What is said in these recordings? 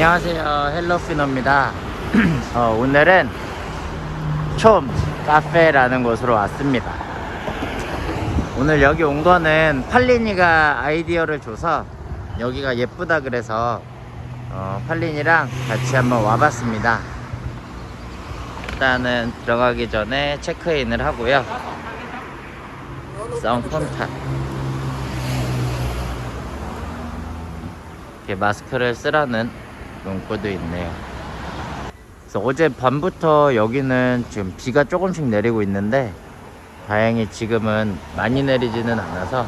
안녕하세요. 헬로피노입니다. 어, 오늘은 촘 카페라는 곳으로 왔습니다. 오늘 여기 온 거는 팔린이가 아이디어를 줘서 여기가 예쁘다 그래서 어, 팔린이랑 같이 한번 와봤습니다. 일단은 들어가기 전에 체크인을 하고요. 썬컨탁 이렇게 마스크를 쓰라는 문구도 있네요. 그래서 어제 밤부터 여기는 지금 비가 조금씩 내리고 있는데 다행히 지금은 많이 내리지는 않아서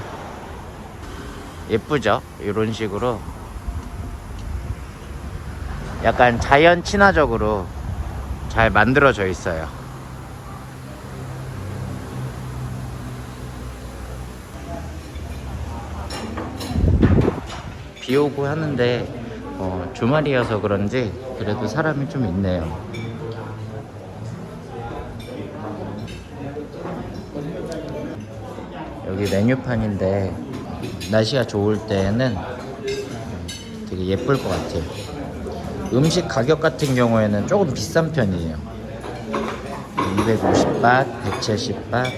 예쁘죠? 이런 식으로 약간 자연 친화적으로 잘 만들어져 있어요. 비 오고 하는데 어, 주말이어서 그런지 그래도 사람이 좀 있네요. 여기 메뉴판인데 날씨가 좋을 때는 되게 예쁠 것 같아요. 음식 가격 같은 경우에는 조금 비싼 편이에요. 250바, 170바,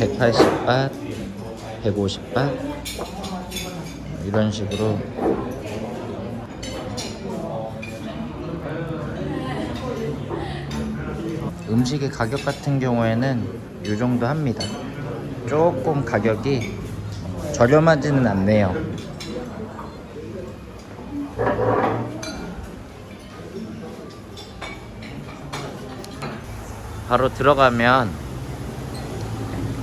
180바, 150바 이런 식으로 음식의 가격 같은 경우에는 이 정도 합니다. 조금 가격이 저렴하지는 않네요. 바로 들어가면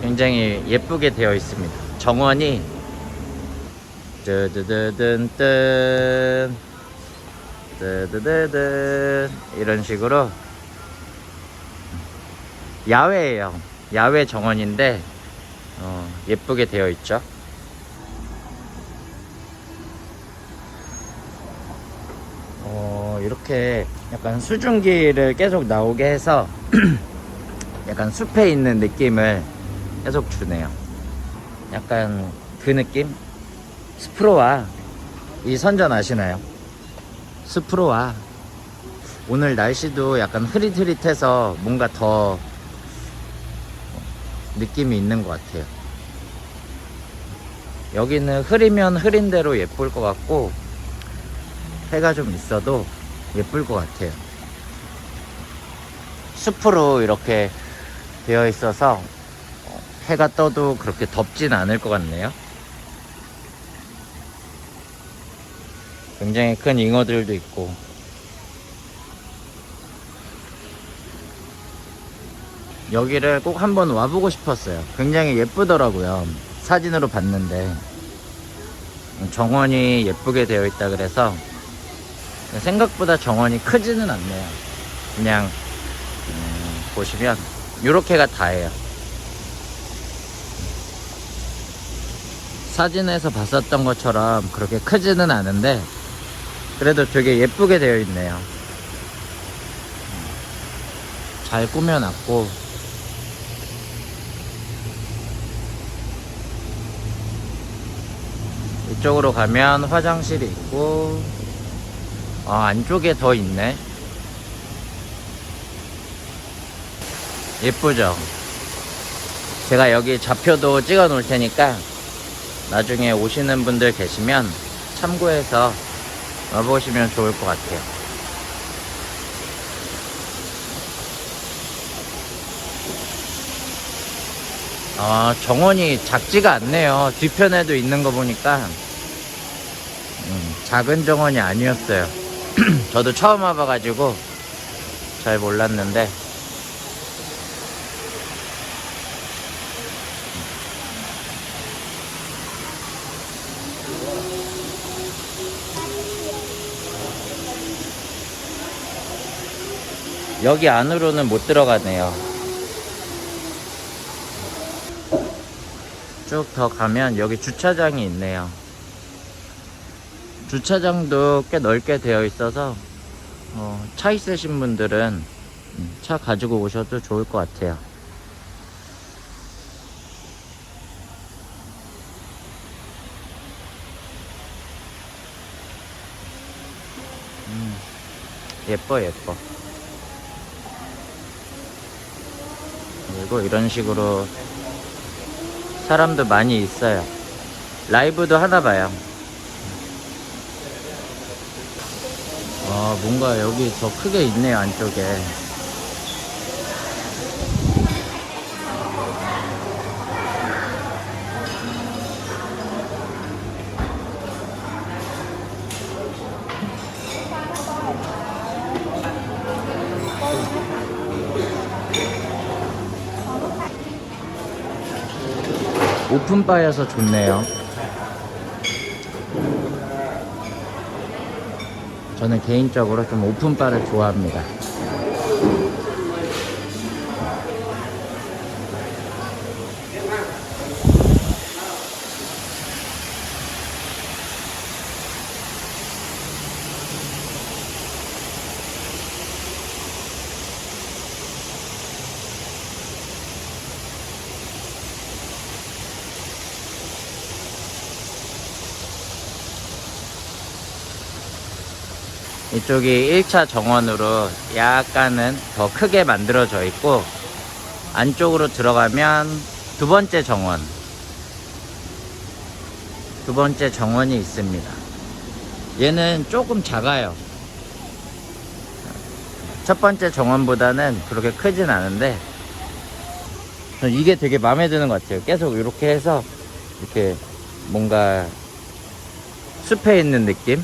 굉장히 예쁘게 되어 있습니다. 정원이 뜨드드든 뜬 뜨드드든 이런 식으로 야외예요. 야외 정원인데 어, 예쁘게 되어 있죠? 어, 이렇게 약간 수증기를 계속 나오게 해서 약간 숲에 있는 느낌을 계속 주네요. 약간 그 느낌? 스프로와. 이 선전 아시나요? 스프로와. 오늘 날씨도 약간 흐릿흐릿해서 뭔가 더 느낌이 있는 것 같아요. 여기는 흐리면 흐린 대로 예쁠 것 같고 해가 좀 있어도 예쁠 것 같아요. 숲으로 이렇게 되어 있어서 해가 떠도 그렇게 덥진 않을 것 같네요. 굉장히 큰 잉어들도 있고 여기를 꼭 한번 와보고 싶었어요. 굉장히 예쁘더라고요. 사진으로 봤는데. 정원이 예쁘게 되어 있다 그래서 생각보다 정원이 크지는 않네요. 그냥 음, 보시면 이렇게가 다예요. 사진에서 봤었던 것처럼 그렇게 크지는 않은데 그래도 되게 예쁘게 되어 있네요. 잘 꾸며놨고 이쪽으로 가면 화장실이 있고 아, 안쪽에 더 있네. 예쁘죠? 제가 여기 좌표도 찍어 놓을 테니까 나중에 오시는 분들 계시면 참고해서 와보시면 좋을 것 같아요. 아, 정원이 작지가 않네요. 뒤편에도 있는 거 보니까 음, 작은 정원이 아니었어요. 저도 처음 와봐가지고 잘 몰랐는데 여기 안으로는 못 들어가네요. 쭉 더 가면 여기 주차장이 있네요. 주차장도 꽤 넓게 되어 있어서 어, 차 있으신 분들은 음, 차 가지고 오셔도 좋을 것 같아요. 음, 예뻐 예뻐. 그리고 이런 식으로 사람도 많이 있어요. 라이브도 하나 봐요 아 뭔가 여기 더 크게 있네요 안쪽에 오픈바여서 좋네요. 저는 개인적으로 좀 오픈바를 좋아합니다. 이쪽이 1차 정원으로 약간은 더 크게 만들어져 있고 안쪽으로 들어가면 두 번째 정원. 두 번째 정원이 있습니다. 얘는 조금 작아요. 첫 번째 정원보다는 그렇게 크진 않은데 전 이게 되게 마음에 드는 것 같아요. 계속 이렇게 해서 이렇게 뭔가 숲에 있는 느낌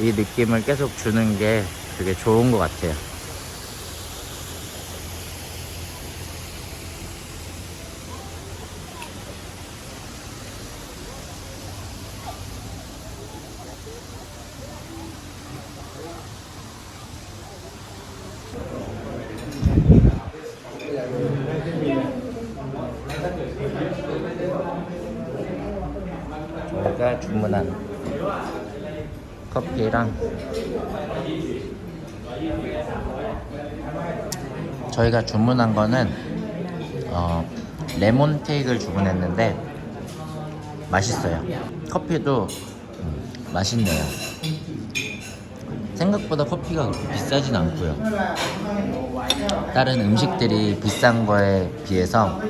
이 느낌을 계속 주는 게 되게 좋은 것 같아요. 저희가 주문한 커피랑 저희가 주문한 거는 어, 레몬 케이크를 주문했는데 맛있어요. 커피도 음, 맛있네요. 생각보다 커피가 비싸진 않고요. 다른 음식들이 비싼 거에 비해서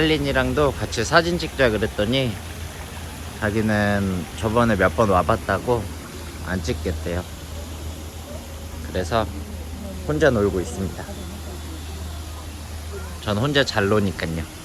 할린이랑도 같이 사진 찍자 그랬더니 자기는 저번에 몇 번 와봤다고 안 찍겠대요. 그래서 혼자 놀고 있습니다. 전 혼자 잘 노니까요.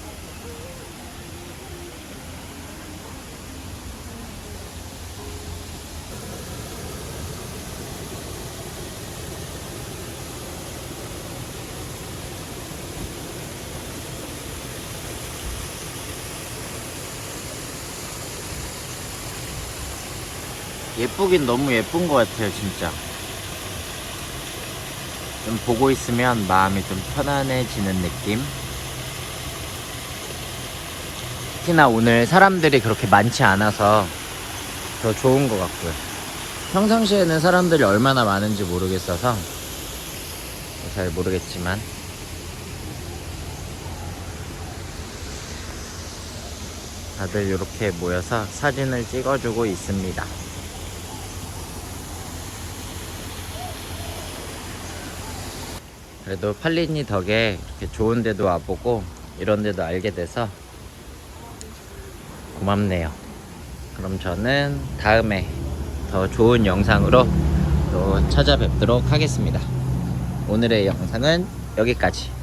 예쁘긴 너무 예쁜 것 같아요, 진짜. 좀 보고 있으면 마음이 좀 편안해지는 느낌. 특히나 오늘 사람들이 그렇게 많지 않아서 더 좋은 것 같고요. 평상시에는 사람들이 얼마나 많은지 모르겠어서 잘 모르겠지만 다들 이렇게 모여서 사진을 찍어주고 있습니다. 그래도 팔린이 덕에 이렇게 좋은 데도 와보고 이런 데도 알게 돼서 고맙네요. 그럼 저는 다음에 더 좋은 영상으로 또 찾아뵙도록 하겠습니다. 오늘의 영상은 여기까지.